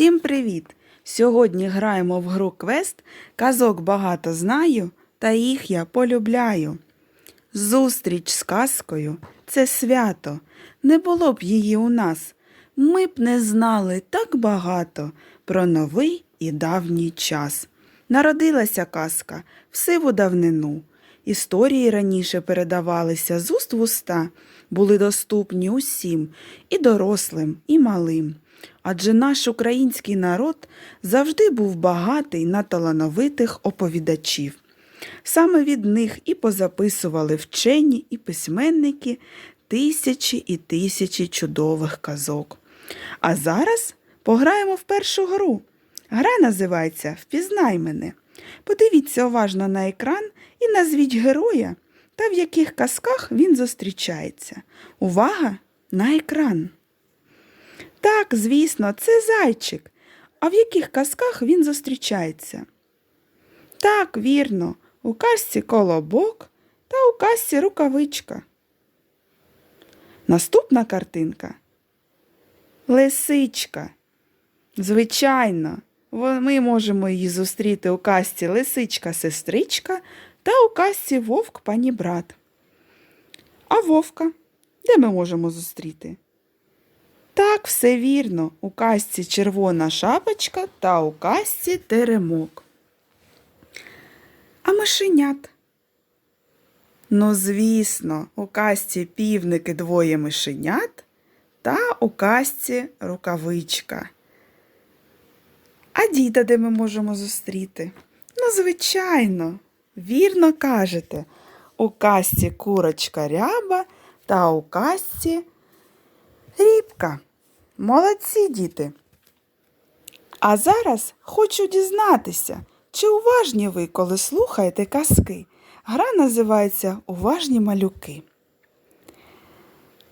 Всім привіт! Сьогодні граємо в гру квест Казок багато знаю, та їх я полюбляю. Зустріч з казкою це свято. Не було б її у нас. Ми б не знали так багато про новий і давній час. Народилася казка в сиву давнину. Історії раніше передавалися з уст в уста, були доступні усім, і дорослим, і малим. Адже наш український народ завжди був багатий на талановитих оповідачів. Саме від них і позаписували вчені і письменники тисячі і тисячі чудових казок. А зараз пограємо в першу гру. Гра називається Впізнай мене. Подивіться уважно на екран і назвіть героя та в яких казках він зустрічається. Увага на екран! Так, звісно, це зайчик. А в яких казках він зустрічається? Так, вірно, у казці колобок та у казці рукавичка. Наступна картинка. Лисичка. Звичайно, ми можемо її зустріти у казці лисичка-сестричка та у казці вовк пані брат. А вовка де ми можемо зустріти? Так, все вірно, у казці червона шапочка та у казці теремок. А мишенят? Ну, звісно, у казці півники двоє мишенят та у казці рукавичка. А діда де ми можемо зустріти? Ну, звичайно, вірно кажете, у казці курочка ряба та у казці рібка. Молодці, діти. А зараз хочу дізнатися, чи уважні ви, коли слухаєте казки. Гра називається Уважні малюки.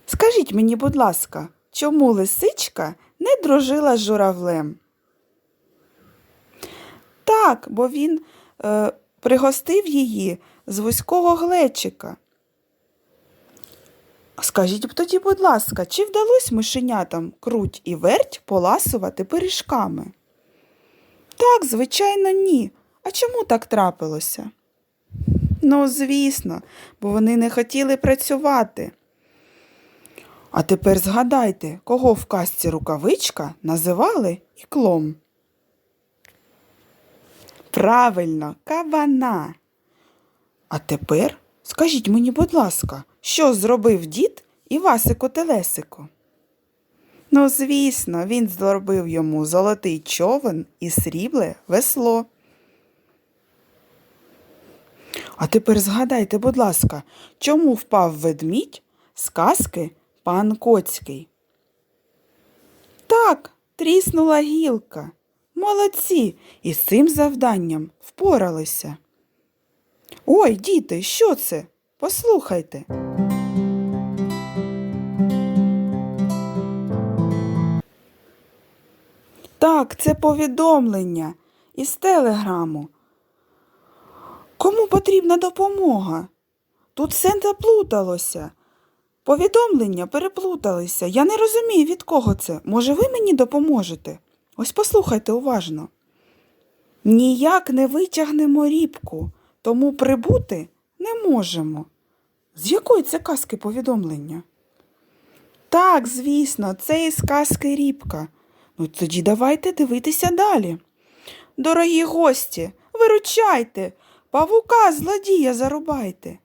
Скажіть мені, будь ласка, чому лисичка не дружила з журавлем? Так, бо він е, пригостив її з вузького глечика. Скажіть б тоді, будь ласка, чи вдалося мишенятам круть і верть поласувати пиріжками? Так, звичайно, ні. А чому так трапилося? Ну, звісно, бо вони не хотіли працювати. А тепер згадайте, кого в казці рукавичка називали іклом. Правильно, кабана. А тепер скажіть мені, будь ласка, що зробив дід Івасико Телесико? Ну, звісно, він зробив йому золотий човен і срібле весло. А тепер згадайте, будь ласка, чому впав ведмідь з казки пан Коцький? Так, тріснула гілка. Молодці, і з цим завданням впоралися. Ой, діти, що це? Послухайте. Так, це повідомлення із телеграму. Кому потрібна допомога? Тут все заплуталося. Повідомлення переплуталися. Я не розумію, від кого це. Може, ви мені допоможете? Ось послухайте уважно. Ніяк не витягнемо рібку, тому прибути не можемо. З якої це казки повідомлення? Так, звісно, це із казки рібка. Ну тоді давайте дивитися далі. Дорогі гості, виручайте, павука злодія зарубайте.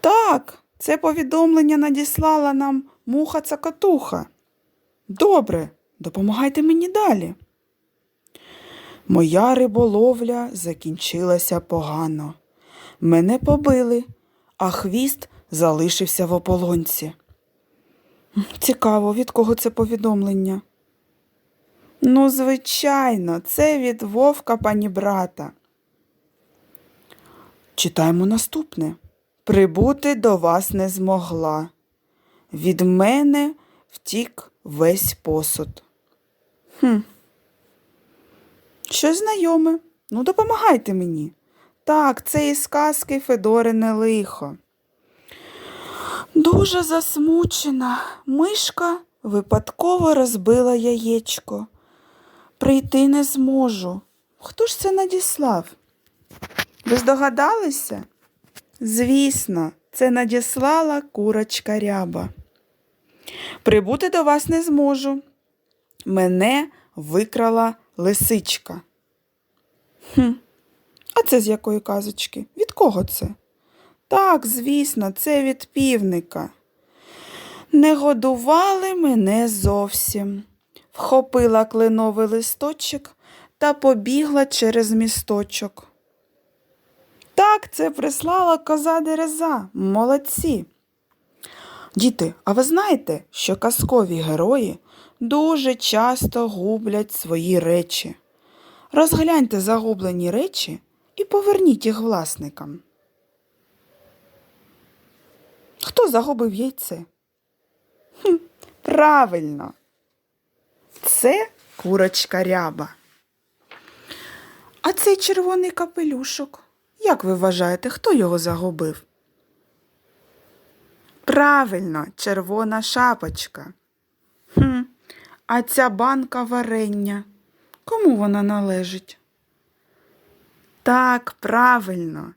Так, це повідомлення надіслала нам муха цакатуха. Добре, допомагайте мені далі. Моя риболовля закінчилася погано. Мене побили, а хвіст залишився в ополонці. Цікаво, від кого це повідомлення? Ну, звичайно, це від вовка пані брата. Читаємо наступне. Прибути до вас не змогла. Від мене втік весь посуд. Хм. Щось знайоме. Ну, допомагайте мені. Так, це із казки Федорине лихо. Дуже засмучена. Мишка Випадково розбила яєчко. Прийти не зможу. Хто ж це надіслав? Ви здогадалися? Звісно, це надіслала курочка ряба. Прибути до вас не зможу. Мене викрала лисичка. Хм, а це з якої казочки? Від кого це? Так, звісно, це від півника. Не годували мене зовсім. Вхопила кленовий листочок та побігла через місточок. Так, це прислала коза Дереза. Молодці. Діти, а ви знаєте, що казкові герої дуже часто гублять свої речі. Розгляньте загублені речі і поверніть їх власникам. Хто загубив яйце? Хм, правильно. Це курочка ряба. А цей червоний капелюшок, як ви вважаєте, хто його загубив? Правильно, червона шапочка. А ця банка варення. Кому вона належить? Так, правильно.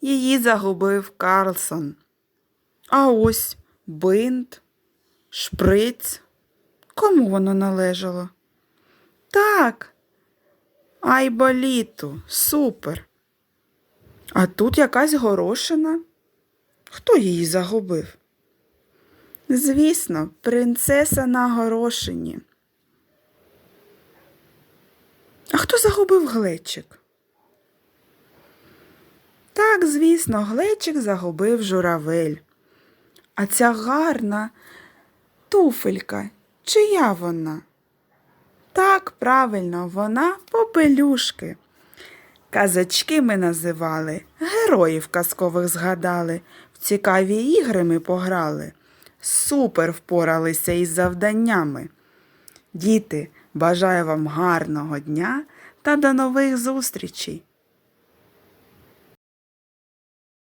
Її загубив Карлсон. А ось бинт, шприц. Кому воно належало? Так. Айболіту, супер. А тут якась горошина. Хто її загубив? Звісно, принцеса на горошині. А хто загубив глечик? Так, звісно, глечик загубив журавель. А ця гарна туфелька, чия вона? Так, правильно, вона попелюшки. Казачки ми називали, героїв казкових згадали, в цікаві ігри ми пограли. Супер впоралися із завданнями. Діти, бажаю вам гарного дня та до нових зустрічей!